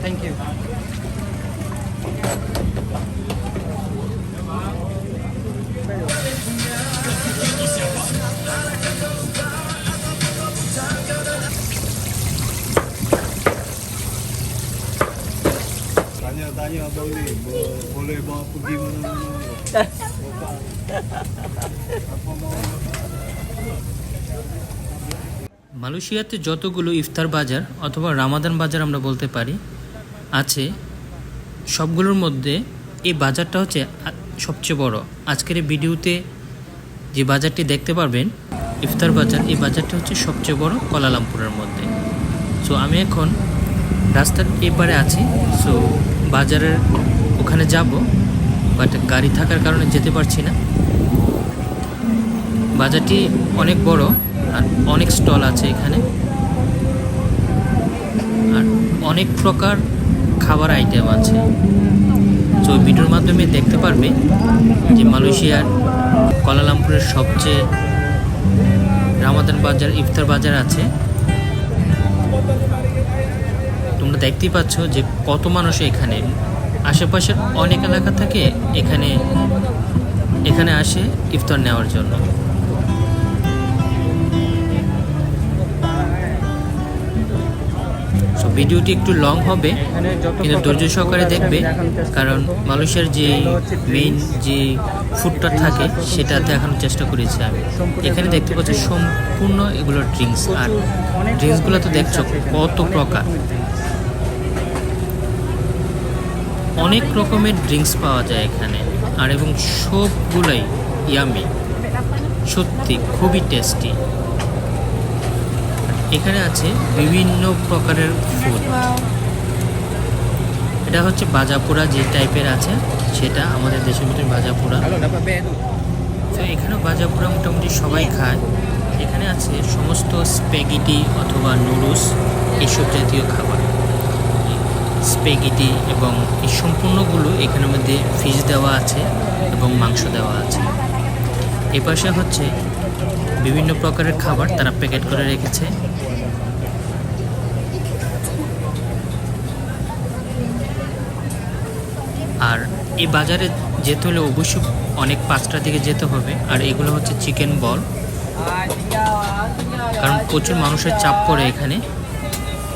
Thank you Tanya-tanya abang ni, bo- boleh bawa pergi mana-mana. Apa mau? মালয়েশিয়াতে যতগুলো ইফতার বাজার অথবা রামাদান বাজার আমরা বলতে পারি, আছে, সবগুলোর মধ্যে এই বাজারটা হচ্ছে সবচেয়ে বড়। আজকের এই ভিডিওতে যে বাজারটি দেখতে পারবেন, ইফতার বাজার, এই বাজারটা হচ্ছে সবচেয়ে বড় কলালামপুরের মধ্যে। সো আমি এখন রাস্তার এপারে আছি। সো বাজারের ওখানে যাব বাট গাড়ি থাকার কারণে যেতে পারছি না। বাজারটি অনেক বড়। আর অনেক স্টল আছে এখানে। আর অনেক প্রকার খাবার আইটেম আছে। তো ভিডিওর মাধ্যমে দেখতে পারবে যে মালয়েশিয়ার কলালামপুরের সবচেয়ে রামাদান বাজার, ইফতার বাজার আছে। তোমরা দেখতেই পাচ্ছ যে কত মানুষ এখানে। আশেপাশের অনেক এলাকা থেকে এখানে এখানে আসে ইফতার নেওয়ার জন্য। ভিডিওটি একটু লং হবে, কিন্তু ধৈর্য সহকারে দেখবে, কারণ মানুষের যে মেইন যে ফুডটা থাকে সেটা দেখানোর চেষ্টা করেছি আমি। এখানে দেখতে পাচ্ছি সম্পূর্ণ এগুলো ড্রিঙ্কস আর ড্রিঙ্কসগুলো তো দেখছ কত প্রকার। অনেক রকমের ড্রিঙ্কস পাওয়া যায় এখানে, আর এবং সবগুলোই ইয়ামি সত্যি খুবই টেস্টি এখানে আছে বিভিন্ন প্রকারের ফুড এটা হচ্ছে বাজাপুরা যে টাইপের আছে, সেটা আমাদের দেশের ভিতরে বাজাপুরা. তো এখানে বাজাপুরা মোটামুটি সবাই খায়। এখানে আছে সমস্ত স্প্যাগেটি অথবা নুডলস এইসব জাতীয় খাবার। স্প্যাগেটি এবং এই সম্পূর্ণগুলো এখানের মধ্যে ফিশ দেওয়া আছে এবং মাংস দেওয়া আছে। এ পাশে হচ্ছে বিভিন্ন প্রকারের খাবার তারা প্যাকেট করে রেখেছে আর এই বাজারে যেতে হলে অবশ্যই অনেক পাঁচটা দিকে যেতে হবে। আর এগুলো হচ্ছে চিকেন বল কারণ প্রচুর মানুষের চাপ পড়ে এখানে।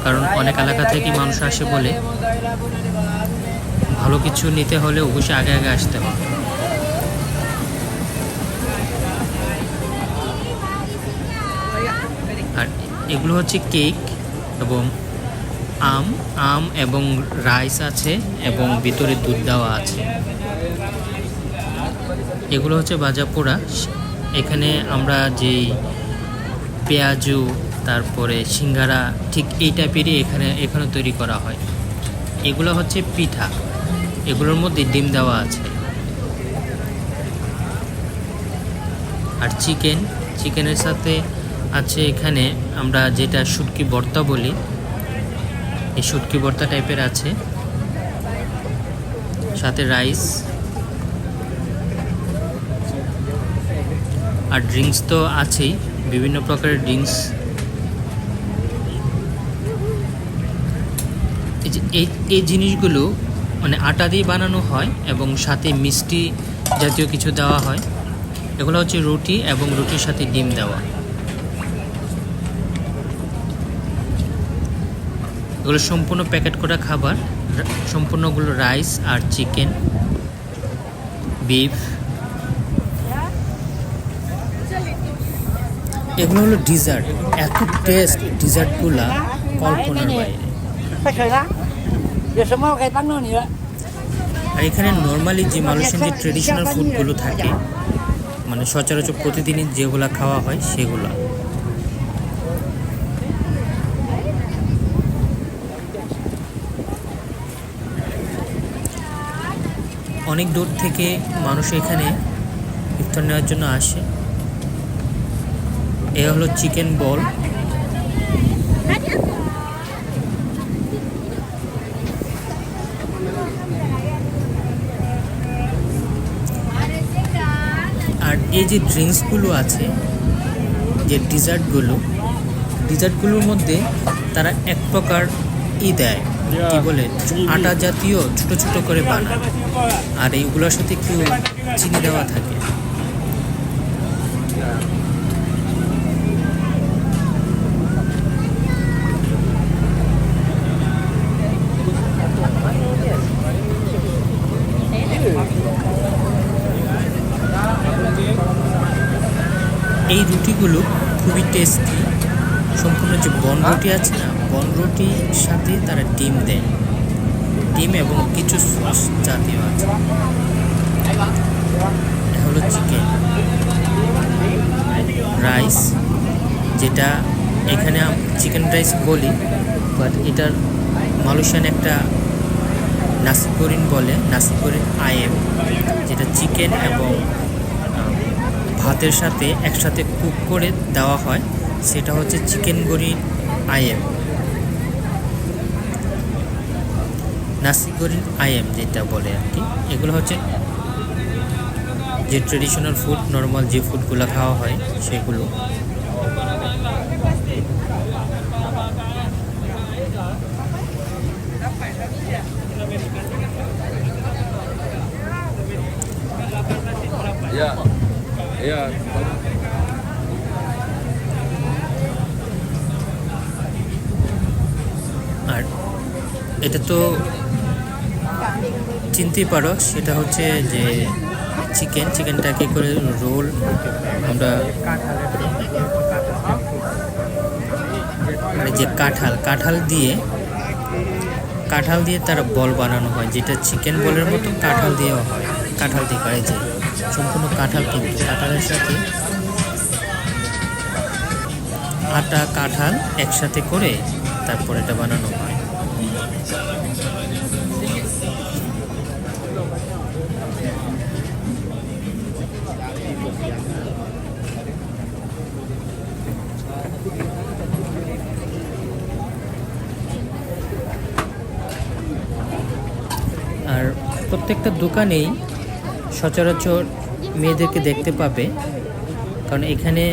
কারণ অনেক এলাকা থেকে মানুষ আসে বলে। ভালো কিছু নিতে হলে অবশ্যই আগে আগে আসতে হবে। আর এগুলো হচ্ছে কেক এবং আম আম এবং রাইস আছে এবং ভিতরে দুধ দেওয়া আছে। এগুলো হচ্ছে বাজাপোড়া এখানে আমরা যেই পেঁয়াজু, তারপরে সিঙ্গারা, ঠিক এই টাইপেরই এখানে এখানে তৈরি করা হয়। এগুলো হচ্ছে পিঠা। এগুলোর মধ্যে ডিম দেওয়া আছে। আর চিকেন, চিকেনের সাথে আছে এখানে আমরা যেটা শুটকি ভর্তা বলি এই শুটকি ভর্তা টাইপের আছে। সাথে রাইস আর ড্রিঙ্কস তো আছেই, বিভিন্ন প্রকারের ড্রিঙ্কস এই এই জিনিসগুলো মানে আটা দিয়ে বানানো হয় এবং সাথে মিষ্টি জাতীয় কিছু দেওয়া হয়। এগুলো হচ্ছে রুটি এবং রুটির সাথে ডিম দেওয়া। এগুলো সম্পূর্ণ প্যাকেট করা খাবার। সম্পূর্ণগুলো রাইস আর চিকেন, বিফ। এগুলো হলো ডিজার্ট। এত টেস্ট ডিজার্টগুলা কল্পনার বাইরে. আর এখানে নর্মালি যে মানুষের যে ট্রেডিশনাল ফুডগুলো থাকে মানে সচরাচর প্রতিদিনই যেগুলো খাওয়া হয় সেগুলো। অনেক দূর থেকে মানুষ এখানে ইফতার নেওয়ার জন্য আসে। এ হলো চিকেন বল। আর এই যে ড্রিঙ্কসগুলো আছে, যে ডিজার্টগুলো, ডিজার্টগুলোর মধ্যে তারা এক প্রকার ই দেয়। কি বলে? আটা জাতীয় ছোট ছোট করে বানায়। আর এইগুলোর সাথে একটু চিনি দেওয়া থাকে। এই রুটিগুলো খুবই টেস্টি সম্পূর্ণ যে বন রুটি আছে না বন সাথে তারা ডিম দেয়। ডিম এবং কিছু সস জাতীয় আছে। হলো চিকেন রাইস যেটা এখানে চিকেন রাইস বলি বাট এটার মালয়েশিয়ান একটা নাসিকরিন বলে নাসিকরিন আইএম যেটা চিকেন এবং ভাতের সাথে একসাথে কুক করে দেওয়া হয়। সেটা হচ্ছে চিকেন গরি আইএম নাসিগরিন আইএম যেটা বলে আর কি, এগুলো হচ্ছে যে ট্রেডিশনাল ফুড নর্মাল যে ফুডগুলো খাওয়া হয় সেগুলো. আর এটা তো চিনতেই পারো, সেটা হচ্ছে যে চিকেন চিকেনটা চিকেনটাকে করে রোল আমরা মানে যে কাঁঠাল কাঁঠাল দিয়ে কাঁঠাল দিয়ে তার বল বানানো হয়, যেটা চিকেন বলের মতো কাঁঠাল দিয়েও হয়, কাঁঠাল দিয়ে করে যে সম্পূর্ণ কাঁঠাল কিন্তু, কাঁঠালের সাথে আটা, কাঁঠাল একসাথে করে তারপর এটা বানানো হয়। প্রত্যেকটা দোকানেই সচরাচর মেয়েদেরকে দেখতে পাবে। কারণ এখানে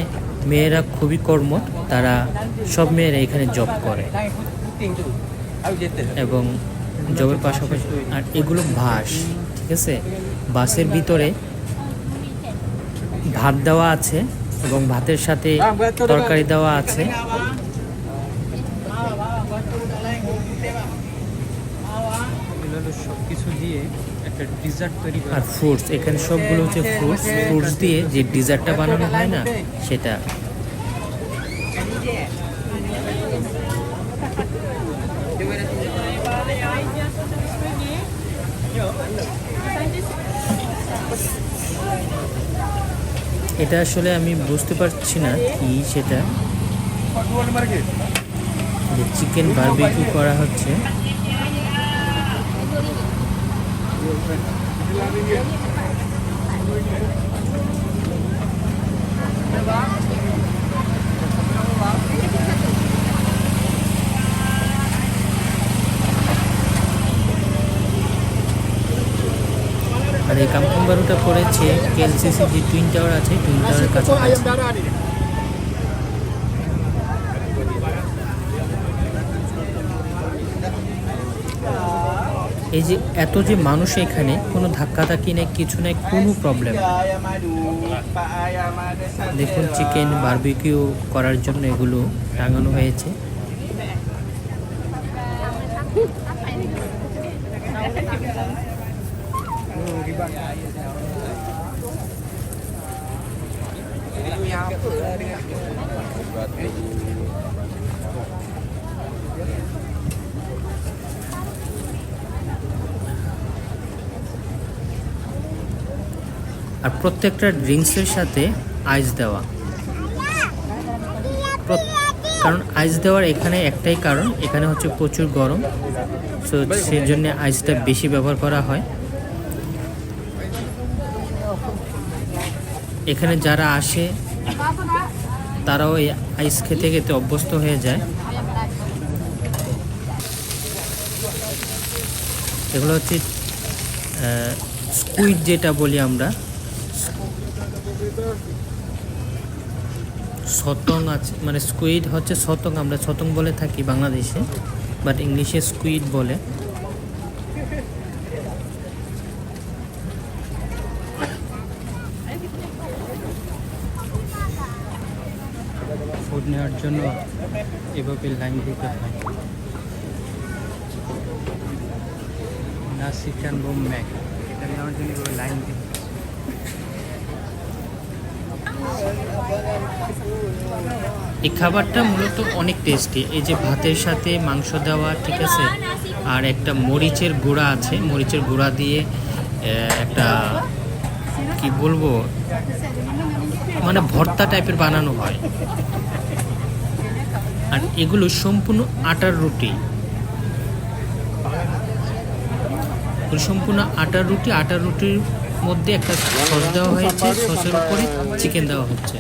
মেয়েরা খুবই কর্মঠ, তারা সব মেয়েরা এখানে জব করে। এবং জবের পাশাপাশি আর এগুলো বাস, ঠিক আছে? বাসের ভিতরে ভাত দেওয়া আছে এবং ভাতের সাথে তরকারি দেওয়া আছে। সব কিছু দিয়ে একটা ডিজার্ট তৈরি আর ফ্রুটস এখানে সবগুলো হচ্ছে ফ্রুটস ফ্রুটস দিয়ে যে ডিজার্টটা বানানো হয় না সেটা। এটা আসলে আমি বুঝতে পারছি না কি সেটা। চিকেন বারবিকিউ করা হচ্ছে। আর এই কাম্পং বারুটা পড়েছে কেএলসিসি যে টুইন টাওয়ার আছে টুইন টাওয়ারের কাছাকাছি। এই যে এত যে মানুষ এখানে, কোনো ধাক্কা ধাক্কি নেই, কিছু নেই, কোনো প্রবলেম দেখুন চিকেন বারবিকিউ করার জন্য এগুলো টাঙানো হয়েছে। আর প্রত্যেকটা ড্রিঙ্কসের সাথে আইস দেওয়া। কারণ আইস দেওয়ার এখানে একটাই কারণ, এখানে হচ্ছে প্রচুর গরম। সো সেই জন্য আইসটা বেশি ব্যবহার করা হয়। এখানে যারা আসে, তারাও এই আইস খেতে খেতে অভ্যস্ত হয়ে যায়। এগুলো হচ্ছে স্কুইড যেটা বলি আমরা সতং আছে মানে স্কুইড হচ্ছে শতং আমরা শতং বলে থাকি বাংলাদেশে বাট ইংলিশে স্কুইড বলে। ফুড নেওয়ার জন্য এভাবে লাইন দিতে হয়। না চিকেন বোম ম্যাক এটা নেওয়ার জন্য লাইন দিতে হয়। এই খাবারটা মূলত অনেক টেস্টি এই যে ভাতের সাথে মাংস দেওয়া, ঠিক আছে? আর একটা মরিচের গুঁড়া আছে। মরিচের গুঁড়া দিয়ে একটা, কি বলব? মানে ভর্তা টাইপের বানানো হয়। আর এগুলো সম্পূর্ণ আটার রুটি। সম্পূর্ণ আটার রুটি। আটার রুটির মধ্যে একটা সস দেওয়া হয়েছে। সসের উপরে চিকেন দেওয়া হচ্ছে।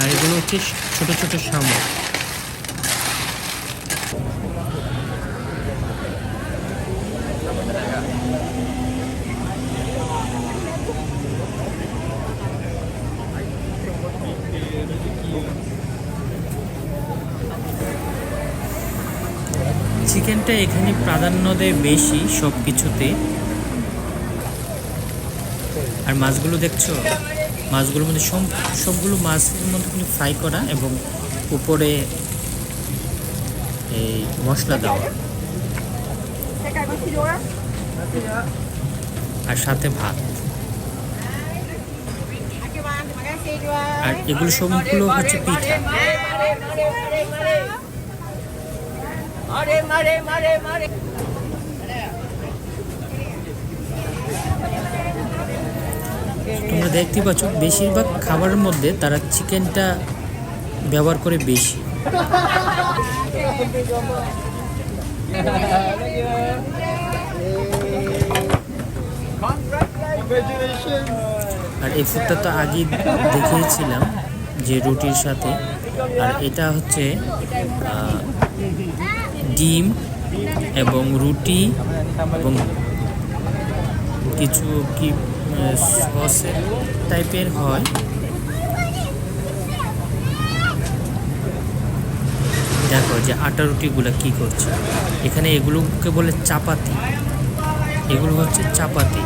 আর এগুলো হচ্ছে ছোট ছোট শামুক। চিকেনটা এখানে প্রাধান্য দেয় বেশি সব কিছুতে আর মাছগুলো দেখছ? মাছগুলোর মধ্যে সব- সবগুলো মাছের মধ্যে কিন্তু ফ্রাই করা এবং উপরে এই মশলা দেওয়া। আর সাথে ভাত। আর এগুলো সবগুলো হচ্ছে পিঠা। তোমরা দেখতে পাচ্ছ, বেশিরভাগ খাবারের মধ্যে তারা চিকেনটা ব্যবহার করে বেশি। আর এই ফুডটা তো আগে দেখিয়েছিলাম যে রুটির সাথে। আর এটা হচ্ছে ডিম এবং রুটি এবং কিছু কি সসের টাইপের হয়। দেখো যে আটা রুটিগুলো কি করছে। এখানে এগুলোকে বলে চাপাতি। এগুলো হচ্ছে চাপাতি।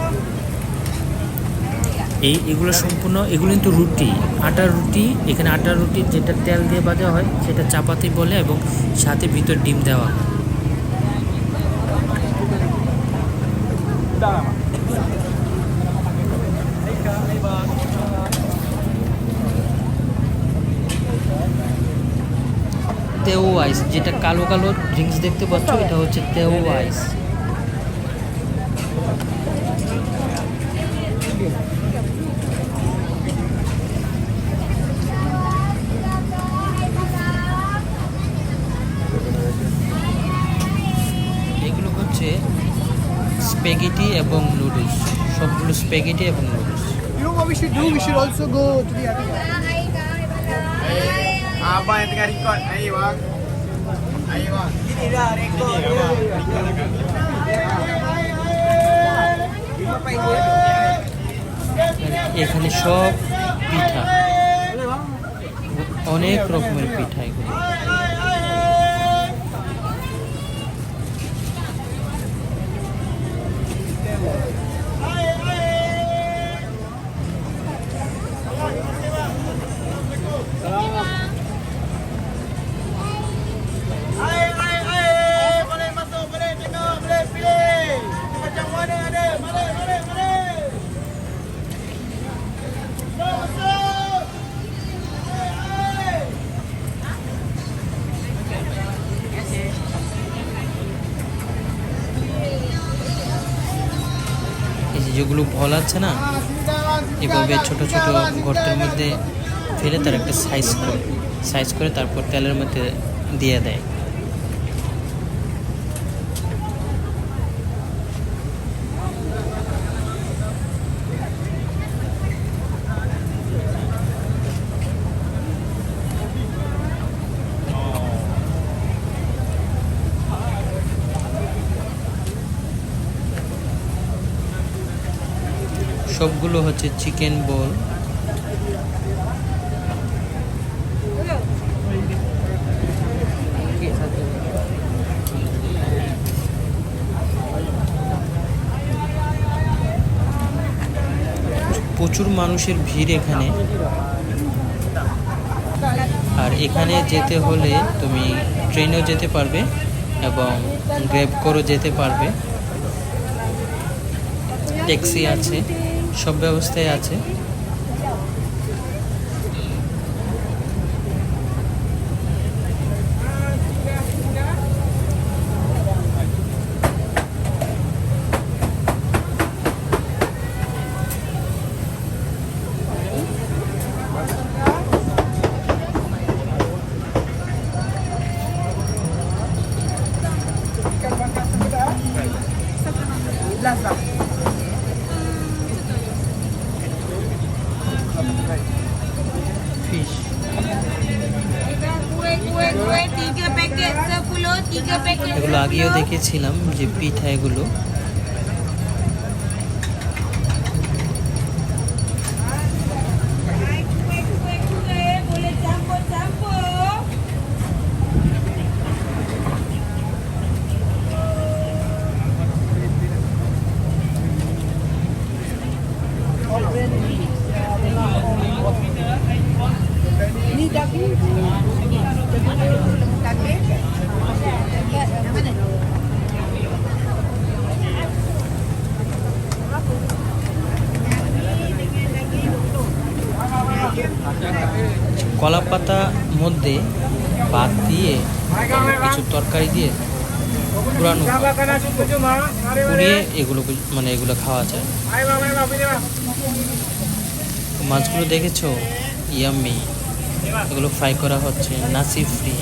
এই এগুলো সম্পূর্ণ, এগুলো কিন্তু রুটি। আটার রুটি, এখানে আটার রুটি যেটা তেল দিয়ে ভাজা হয়, সেটা চাপাতি বলে এবং সাথে ভিতর ডিম দেওয়া হয় তেও আইস যেটা কালো কালো ড্রিঙ্কস দেখতে পাচ্ছ এটা হচ্ছে তেও আইস এগুলো হচ্ছে স্পেগেটি এবং নুডলস সবগুলো স্পেগেটি এবং নুডলস আবার এখানে সব পিঠা। অনেক রকমের পিঠা এগুলো আছে না? এভাবে ছোট ছোট গর্তের মধ্যে ফেলে তার একটা সাইজ করে। সাইজ করে তারপর তেলের মধ্যে দিয়ে দেয়। সবগুলো হচ্ছে চিকেন বোল প্রচুর মানুষের ভিড় এখানে। আর এখানে যেতে হলে তুমি ট্রেনেও যেতে পারবে এবং গ্র্যাব করেও যেতে পারবে। ট্যাক্সি আছে। সব ব্যবস্থাই আছে। দেখেছিলাম যে পিঠা এগুলো Kue, kue, kue, boleh campur-campur. Ini daging. Daging. Yang mana? কলা পাতা মধ্যে ভাত দিয়ে কিছু তরকারি দিয়ে পুরানো পুড়িয়ে এগুলো মানে এগুলো খাওয়া যায়। মাছগুলো দেখেছ? ইয়াম্মি। এগুলো ফ্রাই করা হচ্ছে নাসি ফ্রি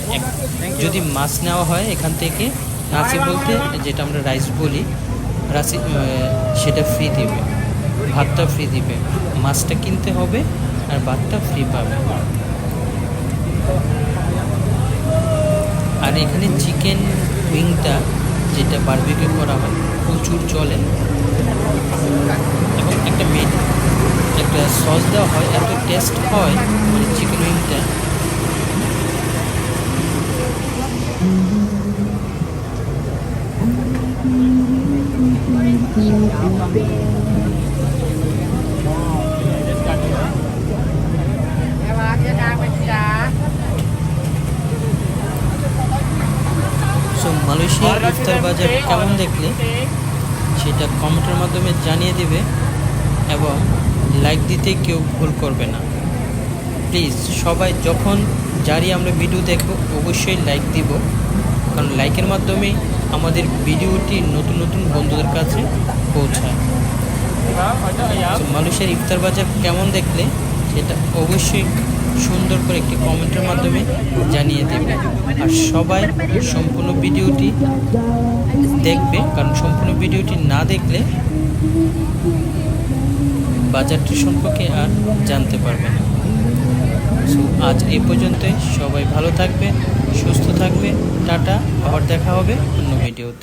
যদি মাছ নেওয়া হয় এখান থেকে নাসি বলতে যেটা আমরা রাইস বলি রাসি সেটা ফ্রি দিবে। ভাতটা ফ্রি দিবে। মাছটা কিনতে হবে আর ভাতটা ফ্রি পাবে। আর এখানে চিকেন উইংটা যেটা বারবিকিউ করা হয়, প্রচুর জলে। এবং একটা মেন একটা সস দেওয়া হয়, এত টেস্ট হয় মানে চিকেন উইংটা সো মালয়েশিয়ার ইফতার বাজার কেমন দেখলে সেটা কমেন্টের মাধ্যমে জানিয়ে দেবে এবং লাইক দিতে কেউ ভুল করবে না। প্লিজ সবাই যখন জারি আমরা ভিডিও দেখব অবশ্যই লাইক দিব, কারণ লাইকের মাধ্যমে আমাদের ভিডিওটি নতুন নতুন বন্ধুদের কাছে পৌঁছায়। মালয়েশিয়ার ইফতার বাজার কেমন দেখলে সেটা অবশ্যই সুন্দর করে একটি কমেন্টের মাধ্যমে জানিয়ে দেবে। আর সবাই সম্পূর্ণ ভিডিওটি দেখবে, কারণ সম্পূর্ণ ভিডিওটি না দেখলে বাজারটি সম্পর্কে আর জানতে পারবে না। সো আজ এই পর্যন্তই। সবাই ভালো থাকবে, সুস্থ থাকবে। টাটা, আবার দেখা হবে অন্য ভিডিওতে।